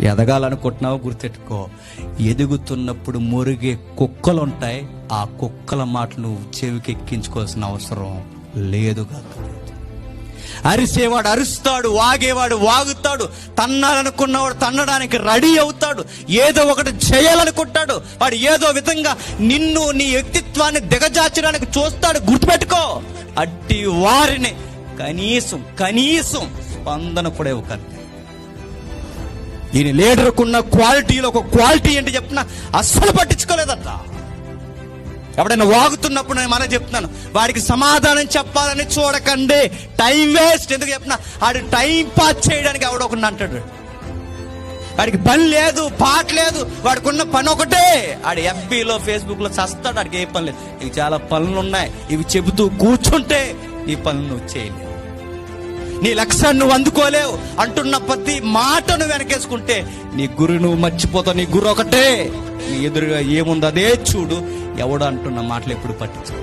ఎదగాలనుకుంటున్నావు గుర్తెట్టుకో. ఎదుగుతున్నప్పుడు మురిగే కుక్కలు ఉంటాయి ఆ కుక్కల మాటలు నువ్వు చెవికి ఎక్కించుకోవాల్సిన అవసరం లేదు కాదు. అరిసేవాడు అరుస్తాడు వాగేవాడు వాగుతాడు తన్నాలనుకున్నవాడు తన్నడానికి రెడీ అవుతాడు ఏదో ఒకటి చేయాలనుకుంటాడు వాడు ఏదో విధంగా నిన్ను నీ వ్యక్తిత్వాన్ని దిగజార్చడానికి చూస్తాడు గుర్తుపెట్టుకో. అట్టి వారిని కనీసం కనీసం స్పందన కూడా ఇవ్వకండి. ఈయన లీడర్కున్న క్వాలిటీలో ఒక క్వాలిటీ ఏంటి చెప్తున్నా? అస్సలు పట్టించుకోలేదట. ఎవడైనా వాగుతున్నప్పుడు నేను మన చెప్తున్నాను వాడికి సమాధానం చెప్పాలని చూడకండి టైం వేస్ట్. ఎందుకు చెప్తున్నా? ఆడు టైం పాస్ చేయడానికి ఎవడో అంటాడు. వాడికి పని లేదు పాట లేదు వాడికి ఉన్న పని ఒకటే. ఆడు ఎఫ్బీలో ఫేస్బుక్లో చస్తాడు ఆడికి ఏ పని లేదు. ఇవి చాలా పనులు ఉన్నాయి ఇవి చెబుతూ కూర్చుంటే ఈ పనులు నువ్వు చేయలేవు. నీ లక్ష్యాన్ని నువ్వు అందుకోలేవు అంటున్న ప్రతి మాటను వెనకేసుకుంటే నీ గురు నువ్వు మర్చిపోతావు నీ గురు ఒకటే. నీ ఎదురుగా ఏముందో అదే చూడు. ఎవడు అంటున్న మాటలు ఎప్పుడు పట్టించుకో